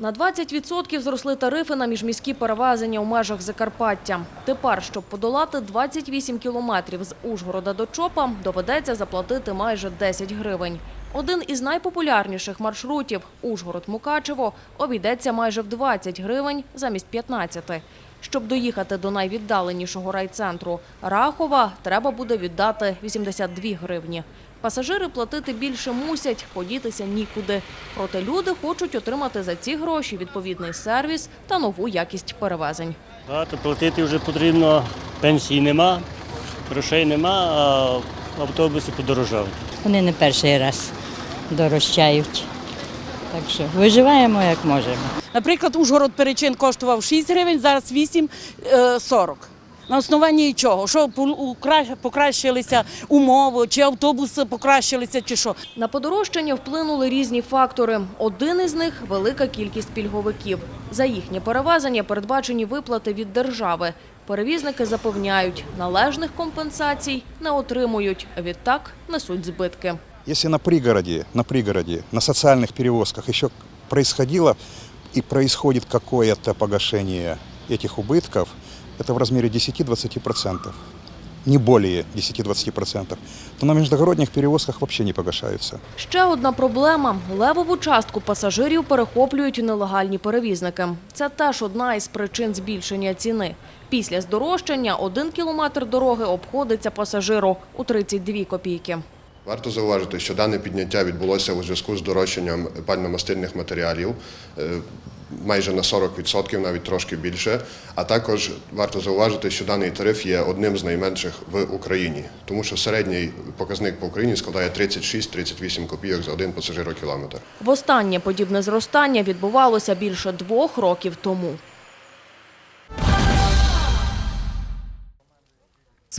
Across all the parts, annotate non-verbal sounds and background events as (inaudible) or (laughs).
На 20% зросли тарифи на міжміські перевезення у межах Закарпаття. Тепер, щоб подолати 28 кілометрів з Ужгорода до Чопа, доведеться заплатити майже 10 гривень. Один із найпопулярніших маршрутів – Ужгород-Мукачево – обійдеться майже в 20 гривень замість 15. Щоб доїхати до найвіддаленішого райцентру Рахова, треба буде віддати 82 гривні. Пасажири платити більше мусять, подітися нікуди. Проте люди хочуть отримати за ці гроші відповідний сервіс та нову якість перевезень. Багато платити вже потрібно, пенсії нема, грошей нема, а автобуси подорожали. Вони не перший раз дорожчають. Так що виживаємо як можемо. Наприклад, Ужгород перечин коштував 6 гривень, зараз 8,40. На основанні чого? Що пу- укра- покращилися умови, чи автобуси покращилися, чи що? На подорожчання вплинули різні фактори. Один із них – велика кількість пільговиків. За їхнє перевезення передбачені виплати від держави. Перевізники запевняють, належних компенсацій не отримують, а відтак несуть збитки. Если на пригороде, на пригороде, на социальных перевозках еще происходило и происходит какое-то погашение этих убытков, это в размере 10-20%, не более 10-20%, то на междугородних перевозках вообще не погашаются. Ще одна проблема – левову частку пасажирів перехоплюють нелегальні перевізники. Це теж одна із причин збільшення ціни. Після здорожчання один кілометр дороги обходиться пасажиру у 32 копійки. Варто зауважити, що дане підняття відбулося у зв'язку з дорожчанням пальномастильних матеріалів е, майже на 40%, навіть трошки більше. А також варто зауважити, що даний тариф є одним з найменших в Україні, тому що середній показник по Україні складає 36-38 копійок за один пасажирокілометр. Востаннє подібне зростання відбувалося більше двох років тому.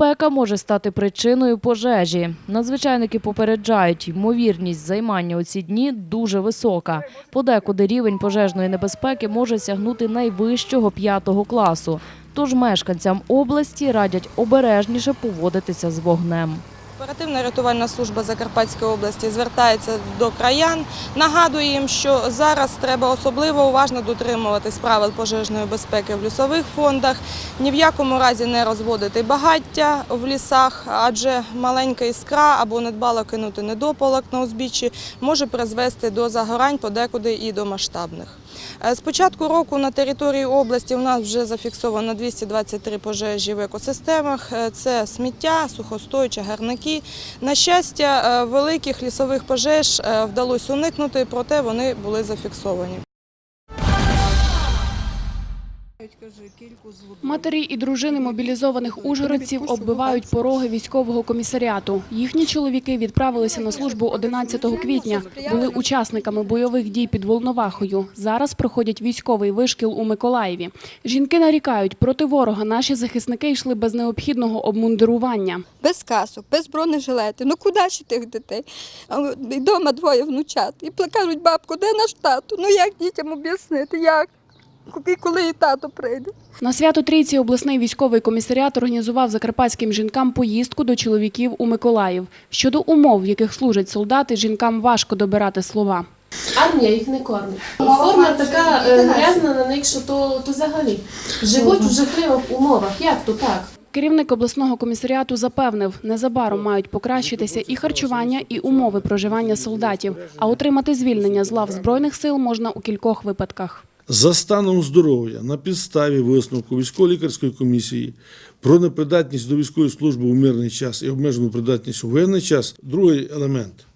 Спека може стати причиною пожежі. Надзвичайники попереджають, ймовірність займання у ці дні дуже висока. Подекуди рівень пожежної небезпеки може сягнути найвищого п'ятого класу. Тож мешканцям області радять обережніше поводитися з вогнем. Оперативна рятувальна служба Закарпатської області звертається до краян, нагадує їм, що зараз треба особливо уважно дотримуватись правил пожежної безпеки в лісових фондах, ні в якому разі не розводити багаття в лісах, адже маленька іскра або недбало кинути недопалок на узбіччі може призвести до загорань подекуди і до масштабних. Е, З початку року на території області у нас вже зафіксовано 223 пожежі в екосистемах. Е, Це сміття, сухостой, чагарники. На щастя, е, великих лісових пожеж вдалося уникнути, проте вони були зафіксовані. Матері і дружини мобілізованих ужгородців оббивають пороги військового комісаріату. Їхні чоловіки відправилися на службу 11 квітня. Були учасниками бойових дій під Волновахою. Зараз проходять військовий вишкіл у Миколаєві. Жінки нарікають, проти ворога наші захисники йшли без необхідного обмундирування. без касок, без бронежилети. Ну куди ж тих дітей? Дома двоє внучат. І кажуть, бабку, де наш тато? Ну як дітям об'яснити? Як? І коли і тато прийде? На свято Трійці обласний військовий комісаріат організував закарпатським жінкам поїздку до чоловіків у Миколаїв. Щодо умов, в яких служать солдати, жінкам важко добирати слова. Армія їх не кормить. Форма така е, грязна на них, що то, то взагалі живуть у жахливих умовах. Як то так? Керівник обласного комісаріату запевнив, незабаром мають покращитися і харчування, і умови проживання солдатів. А отримати звільнення з лав збройних сил можна у кількох випадках. За станом здоров'я на підставі висновку військово-лікарської комісії про непридатність до військової служби у мирний час і обмежену придатність у воєнний час. Другий елемент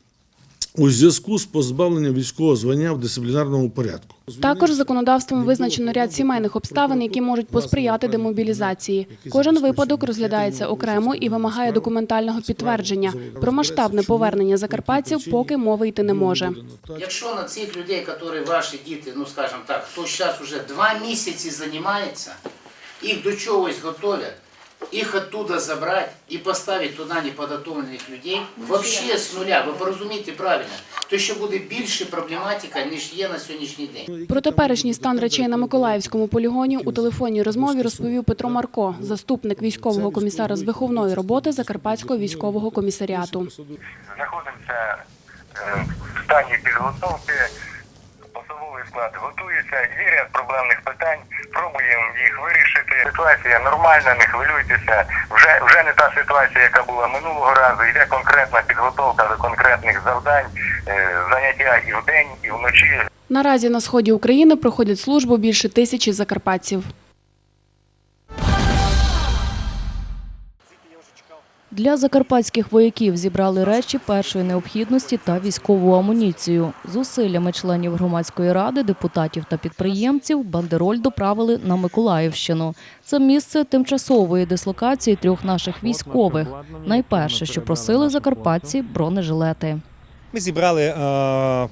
у зв'язку з позбавленням військового звання в дисциплінарному порядку. Також законодавством визначено ряд сімейних обставин, які можуть посприяти демобілізації. Кожен випадок розглядається окремо і вимагає документального підтвердження. Про масштабне повернення закарпатців поки мови йти не може. Якщо на цих людей, які ваші діти, ну скажімо так, хто зараз вже два місяці займається, їх до чогось готовлять, їх оттуда забрати і поставити туди неподготовлених людей, взагалі з нуля, ви порозумієте правильно, то ще буде більше проблематика, ніж є на сьогоднішній день. Про теперішній стан речей на Миколаївському полігоні у телефонній розмові розповів Петро Марко, заступник військового комісара з виховної роботи Закарпатського військового комісаріату. знаходимося е, в стані підготовки склад готується, є ряд проблемних питань, пробуємо їх вирішити. Ситуація нормальна, не хвилюйтеся. Вже, вже не та ситуація, яка була минулого разу. Йде конкретна підготовка до конкретних завдань, е, заняття і вдень, і вночі. Наразі на сході України проходять службу більше тисячі закарпатців. Для закарпатських вояків зібрали речі першої необхідності та військову амуніцію. Зусиллями членів громадської ради, депутатів та підприємців бандероль доправили на Миколаївщину. Це місце тимчасової дислокації трьох наших військових. Найперше, що просили закарпатці – бронежилети. Ми зібрали е,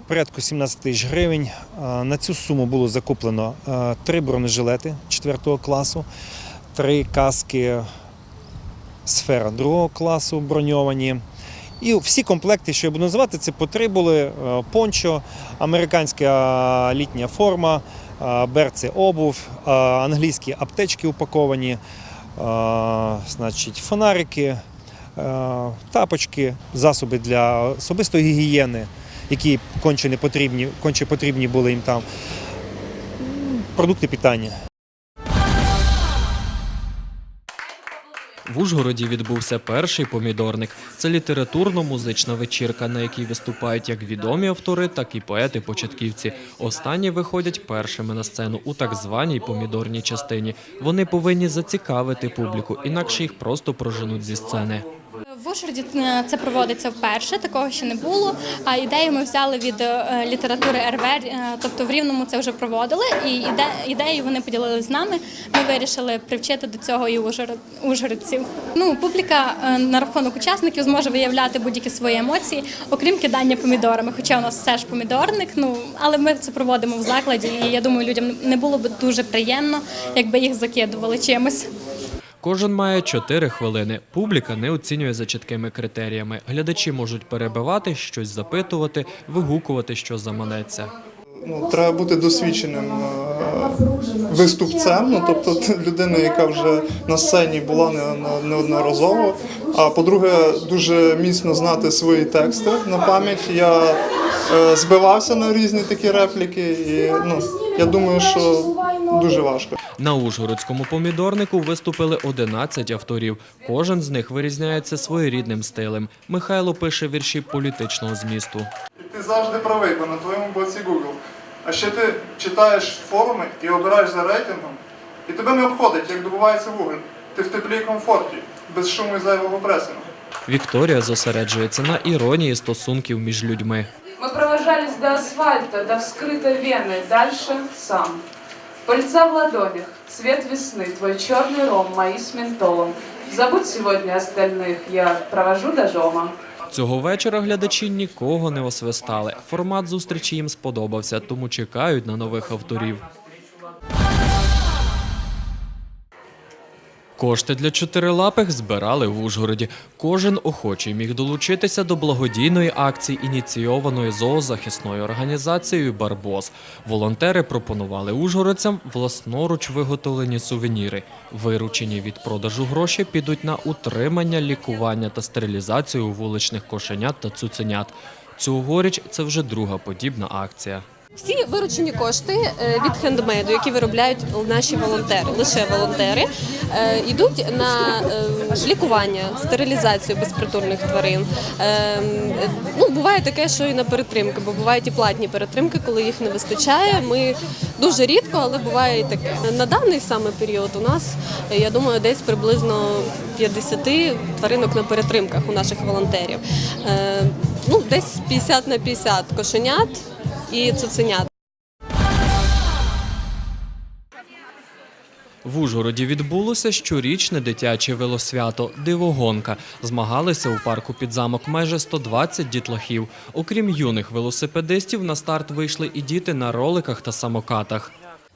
порядку 17 тисяч гривень. Е, на цю суму було закуплено е, три бронежилети 4 класу, три каски сфера 2 класу броньовані. І всі комплекти, що я буду називати, це по три були: е, пончо, американська літня форма, е, берці обув, е, англійські аптечки упаковані, е, значить, фонарики, е, тапочки, засоби для особистої гігієни, які конче не потрібні, конче потрібні були їм там. Продукти питання. В Ужгороді відбувся перший помідорник. Це літературно-музична вечірка, на якій виступають як відомі автори, так і поети-початківці. Останні виходять першими на сцену у так званій помідорній частині. Вони повинні зацікавити публіку, інакше їх просто проженуть зі сцени. В Ужгороді е, це проводиться вперше, такого ще не було. А ідею ми взяли від е, літератури РВ, е, тобто в Рівному це вже проводили, і іде, ідею вони поділили з нами. Ми вирішили привчити до цього і ужгород, ужгородців. Ну, публіка на рахунок учасників зможе виявляти будь-які свої емоції, окрім кидання помідорами. Хоча у нас все ж помідорник, ну але ми це проводимо в закладі, і я думаю, людям не було б дуже приємно, якби їх закидували чимось. Кожен має 4 хвилини. Публіка не оцінює за чіткими критеріями. Глядачі можуть перебивати, щось запитувати, вигукувати, що заманеться. Ну, треба бути досвідченим е, виступцем, ну тобто людиною, яка вже на сцені була не- не- неодноразово. А по-друге, дуже міцно знати свої тексти на пам'ять. Я е, збивався на різні такі репліки, і ну я думаю, що дуже важко. На Ужгородському помідорнику виступили 11 авторів. Кожен з них вирізняється своєрідним стилем. Михайло пише вірші політичного змісту. Ти завжди правий, бо на твоєму боці Google. А ще ти читаєш форуми і обираєш за рейтингом, і тебе не обходить, як добувається вуголь. Ти в теплі і комфорті, без шуму і зайвого пресингу. Вікторія зосереджується на іронії стосунків між людьми. Мы провожались до асфальта, до вскрытой вены, дальше сам. Пыльца в ладонях, цвет весны, твой черный ром, мои с ментолом. Забудь сегодня остальных, я провожу до дома. Цього вечора глядачі нікого не освистали. Формат зустрічі їм сподобався, тому чекають на нових авторів. Кошти для чотирилапих збирали в Ужгороді. Кожен охочий міг долучитися до благодійної акції, ініційованої зоозахисною організацією Барбос. Волонтери пропонували ужгородцям власноруч виготовлені сувеніри. Виручені від продажу гроші підуть на утримання, лікування та стерилізацію вуличних кошенят та цуценят. Цьогоріч це вже друга подібна акція. Всі виручені кошти е, від хендмейду, які виробляють наші волонтери, лише волонтери, е, йдуть на е, лікування, стерилізацію безпритульних тварин. Ну, буває таке, що і на перетримки, бо бувають і платні перетримки, коли їх не вистачає. Ми дуже рідко, але буває і таке. На даний саме період у нас, я думаю, десь приблизно 50 тваринок на перетримках у наших волонтерів. Ну, десь 50 на 50 кошенят і цуценят. В Ужгороді відбулося щорічне дитяче велосвято Дивогонка. Змагалися у парку під замок майже 120 дітлахів. Окрім юних велосипедистів, на старт вийшли і діти на роликах та самокатах.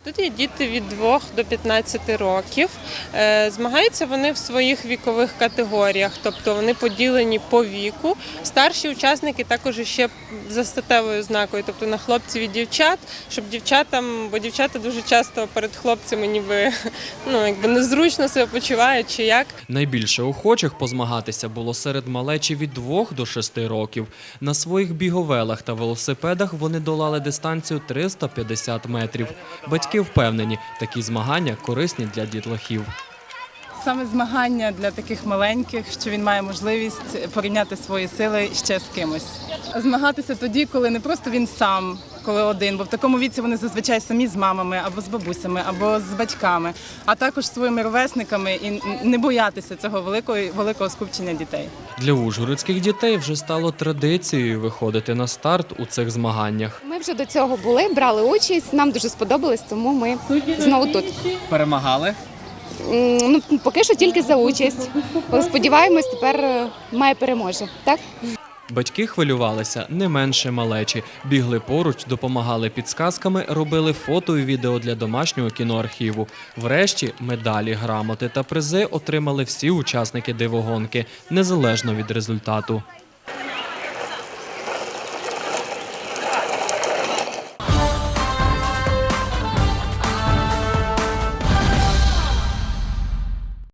Тут є діти від 2 до 15 років. Е, Змагаються вони в своїх вікових категоріях, тобто вони поділені по віку. Старші учасники також ще за статевою знакою, тобто на хлопців і дівчат, щоб дівчатам, бо дівчата дуже часто перед хлопцями ніби (laughs) ну, якби незручно себе почувають чи як. Найбільше охочих позмагатися було серед малечі від 2 до 6 років. На своїх біговелах та велосипедах вони долали дистанцію 350 метрів. Батьки впевнені, такі змагання корисні для дітлахів. Саме змагання для таких маленьких, що він має можливість порівняти свої сили ще з кимось. Змагатися тоді, коли не просто він сам, коли один, бо в такому віці вони зазвичай самі з мамами або з бабусями, або з батьками, а також своїми ровесниками і не боятися цього великого великого скупчення дітей. Для ужгородських дітей вже стало традицією виходити на старт у цих змаганнях. Ми вже до цього були, брали участь. Нам дуже сподобалось, тому ми знову тут. Перемагали. Ну поки що тільки за участь. Сподіваємось, тепер е, має переможе. Так. Батьки хвилювалися не менше малечі, бігли поруч, допомагали підсказками, робили фото і відео для домашнього кіноархіву. Врешті медалі, грамоти та призи отримали всі учасники дивогонки, незалежно від результату.